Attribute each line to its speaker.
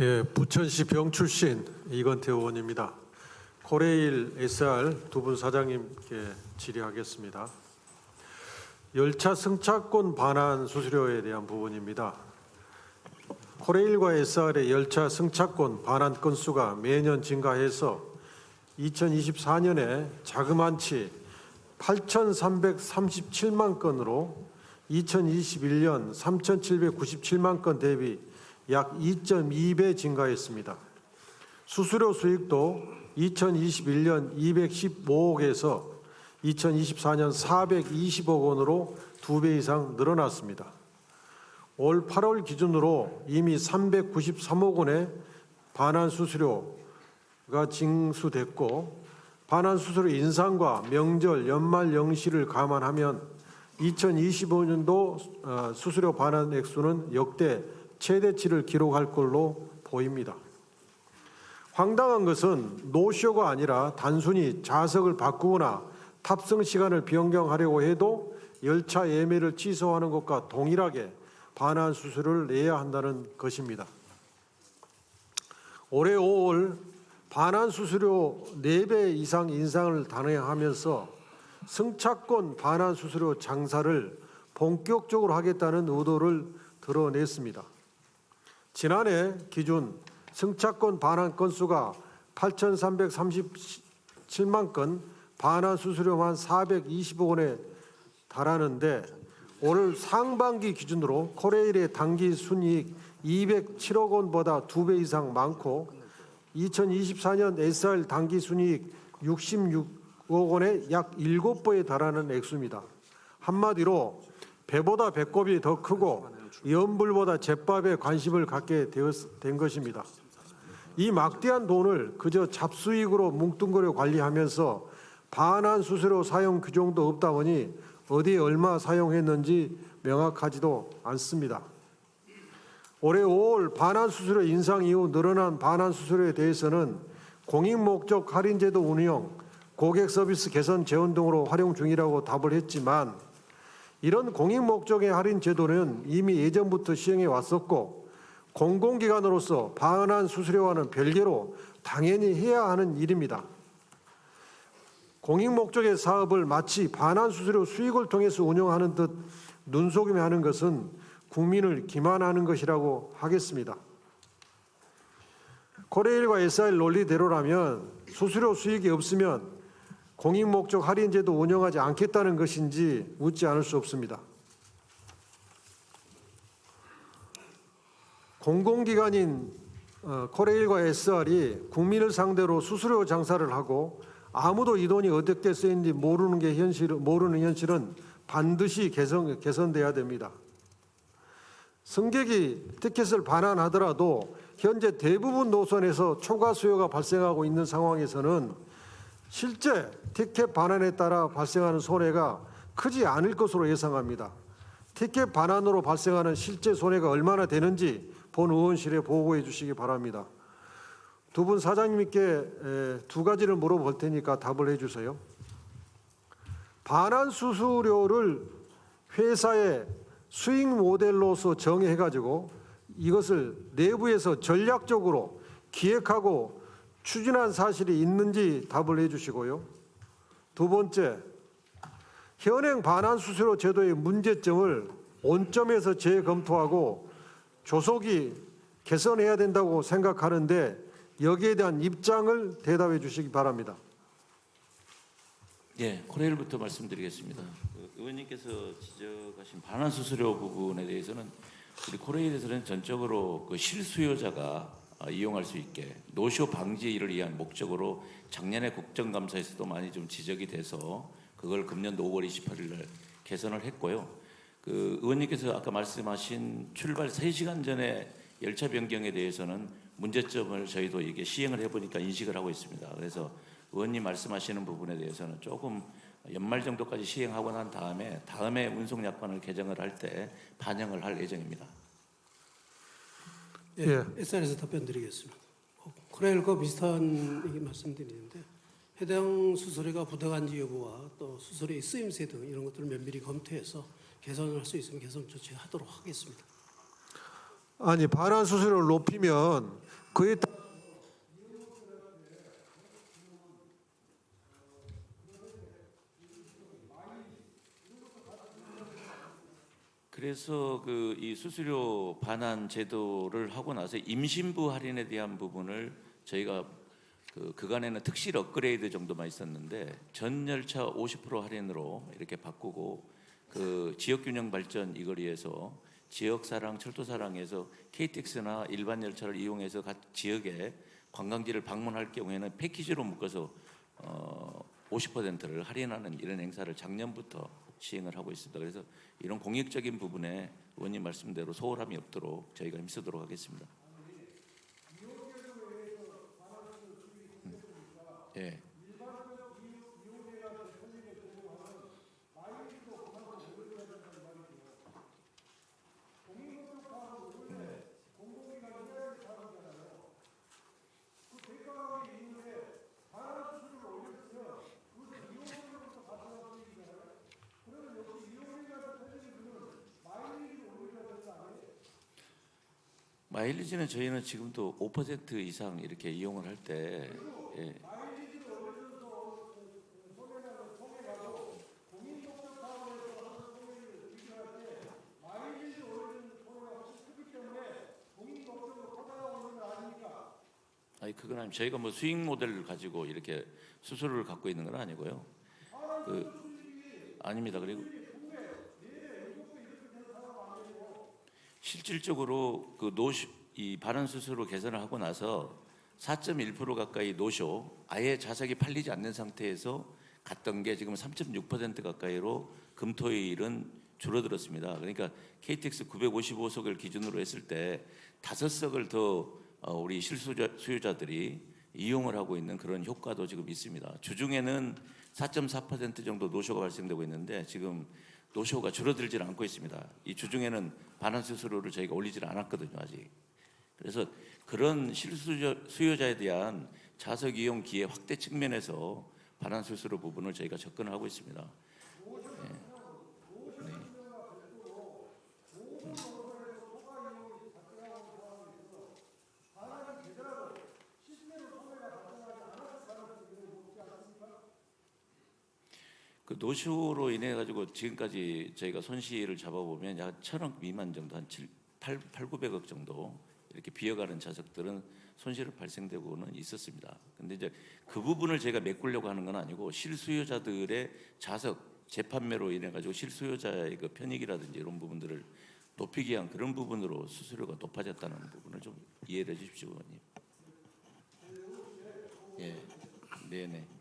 Speaker 1: 예, 부천시 병 출신 이건태 의원입니다. 코레일 SR 두 분 사장님께 질의하겠습니다. 열차 승차권 반환 수수료에 대한 부분입니다. 코레일과 SR의 열차 승차권 반환 건수가 매년 증가해서 2024년에 자그만치 8,337만 건으로 2021년 3,797만 건 대비 약 2.2배 증가했습니다. 수수료 수익도 2021년 215억에서 2024년 420억 원으로 두배 이상 늘어났습니다. 올 8월 기준으로 이미 393억 원의 반환 수수료가 징수됐고 반환 수수료 인상과 명절 연말 연시를 감안하면 2025년도 어, 수수료 반환 액수는 역대 최대치를 기록할 걸로 보입니다. 황당한 것은 노쇼가 아니라 단순히 좌석을 바꾸거나 탑승 시간을 변경하려고 해도 열차 예매를 취소하는 것과 동일하게 반환 수수료를 내야 한다는 것입니다. 올해 5월 반환 수수료 4배 이상 인상을 단행하면서 승차권 반환 수수료 장사를 본격적으로 하겠다는 의도를 드러냈습니다. 지난해 기준 승차권 반환 건수가 8,337만 건, 반환 수수료만 420억 원에 달하는데 올 상반기 기준으로 코레일의 단기 순이익 207억 원보다 두배 이상 많고 2024년 SR 단기 순이익 66억 원의 약 7배에 달하는 액수입니다. 한마디로 배보다 배꼽이 더 크고 연불보다 잿밥에 관심을 갖게 되었- 된 것입니다. 이 막대한 돈을 그저 잡수익으로 뭉뚱그려 관리하면서 반환 수수료 사용 규정도 없다 보니 어디에 얼마 사용했는지 명확하지도 않습니다. 올해 5월 반환 수수료 인상 이후 늘어난 반환 수수료에 대해서는 공익 목적 할인 제도 운영, 고객 서비스 개선 재원 등으로 활용 중이라고 답을 했지만 이런 공익 목적의 할인 제도는 이미 예전부터 시행해 왔었고 공공기관으로서 반환 수수료와는 별개로 당연히 해야 하는 일입니다. 공익 목적의 사업을 마치 반환 수수료 수익을 통해서 운영하는 듯 눈속임해 하는 것은 국민을 기만하는 것이라고 하겠습니다. 코레일과 SR 논리대로라면 수수료 수익이 없으면 공익 목적 할인 제도 운영하지 않겠다는 것인지 묻지 않을 수 없습니다. 공공기관인 어, 코레일과 SR이 국민을 상대로 수수료 장사를 하고 아무도 이 돈이 어떻게 쓰였는지 모르는 게 현실 모르는 현실은 반드시 개선 개선돼야 됩니다. 승객이 티켓을 반환하더라도 현재 대부분 노선에서 초과 수요가 발생하고 있는 상황에서는 실제 티켓 반환에 따라 발생하는 손해가 크지 않을 것으로 예상합니다. 티켓 반환으로 발생하는 실제 손해가 얼마나 되는지 본 의원실에 보고해 주시기 바랍니다. 두 분 사장님께 에, 두 가지를 물어볼 테니까 답을 해 주세요. 반환 수수료를 회사의 수익 모델로서 정해 가지고 이것을 내부에서 전략적으로 기획하고 추진한 사실이 있는지 답을 해 주시고요. 두 번째, 현행 반환 수수료 제도의 문제점을 원점에서 재검토하고 조속히 개선해야 된다고 생각하는데 여기에 대한 입장을 대답해 주시기 바랍니다.
Speaker 2: 예, 코레일부터 말씀드리겠습니다. 그 의원님께서 지적하신 반환 수수료 부분에 대해서는 우리 코레일에서는 전적으로 그 실수요자가 어, 이용할 수 있게 노쇼 방지를 위한 목적으로 작년에 국정감사에서도 많이 좀 지적이 돼서 그걸 금년도 5월 28일 날 개선을 했고요. 그 의원님께서 아까 말씀하신 출발 3시간 전에 열차 변경에 대해서는 문제점을 저희도 이게 시행을 해보니까 인식을 하고 있습니다. 그래서 의원님 말씀하시는 부분에 대해서는 조금 연말 정도까지 시행하고 난 다음에 다음에 운송 약관을 개정을 할 때 반영을 할 예정입니다.
Speaker 3: 예,
Speaker 1: 예.
Speaker 3: SR에서 답변 드리겠습니다. 어, 코레일과 비슷한 얘기 말씀드리는데 해당 수수료가 부당한지 여부와 또 수수료의 쓰임새 등 이런 것들을 면밀히 검토해서 개선을 할 수 있으면 개선 조치하도록 하겠습니다.
Speaker 1: 아니 반환 수수료를 높이면 그에 따
Speaker 2: 그래서 그 이 수수료 반환 제도를 하고 나서 임신부 할인에 대한 부분을 저희가 그 그간에는 특실 업그레이드 정도만 있었는데 전 열차 50% 할인으로 이렇게 바꾸고 그 지역 균형 발전 이걸 위해서 지역 사랑 철도 사랑에서 KTX나 일반 열차를 이용해서 각 지역에 관광지를 방문할 경우에는 패키지로 묶어서 어 50%를 할인하는 이런 행사를 작년부터 시행을 하고 있습니다. 그래서 이런 공익적인 부분에 의원님 말씀대로 소홀함이 없도록 저희가 힘쓰도록 하겠습니다. 음. 예. 마일리지는 저희는 지금도 5% 이상 이렇게 이용을 할 때 예. 아니 그건 아니 저희가 뭐 수익 모델을 가지고 이렇게 수수료를 갖고 있는 건 아니고요. 그 아닙니다. 그리고 실질적으로 그 노쇼 이 발언 수수료 개선을 하고 나서 4.1% 가까이 노쇼 아예 좌석이 팔리지 않는 상태에서 갔던 게 지금 3.6% 가까이로 금토일은 줄어들었습니다. 그러니까 KTX 955석을 기준으로 했을 때 다섯 석을 더 어, 우리 실수자 수요자들이 이용을 하고 있는 그런 효과도 지금 있습니다. 주중에는 4.4% 정도 노쇼가 발생되고 있는데 지금 노쇼가 줄어들질 않고 있습니다. 이 주중에는 반환 수수료를 저희가 올리질 않았거든요 아직. 그래서 그런 실수요 수요자에 대한 좌석 이용 기회 확대 측면에서 반환 수수료 부분을 저희가 접근을 하고 있습니다. 그 노쇼로 인해 가지고 지금까지 저희가 손실을 잡아보면 약 천억 미만 정도 한 7, 8, 8, 900억 정도 이렇게 비어가는 자석들은 손실이 발생되고는 있었습니다. 근데 이제 그 부분을 제가 메꾸려고 하는 건 아니고 실수요자들의 자석 재판매로 인해 가지고 실수요자의 그 편익이라든지 이런 부분들을 높이기 위한 그런 부분으로 수수료가 높아졌다는 부분을 좀 이해해 주십시오, 의원님. 예, 네네.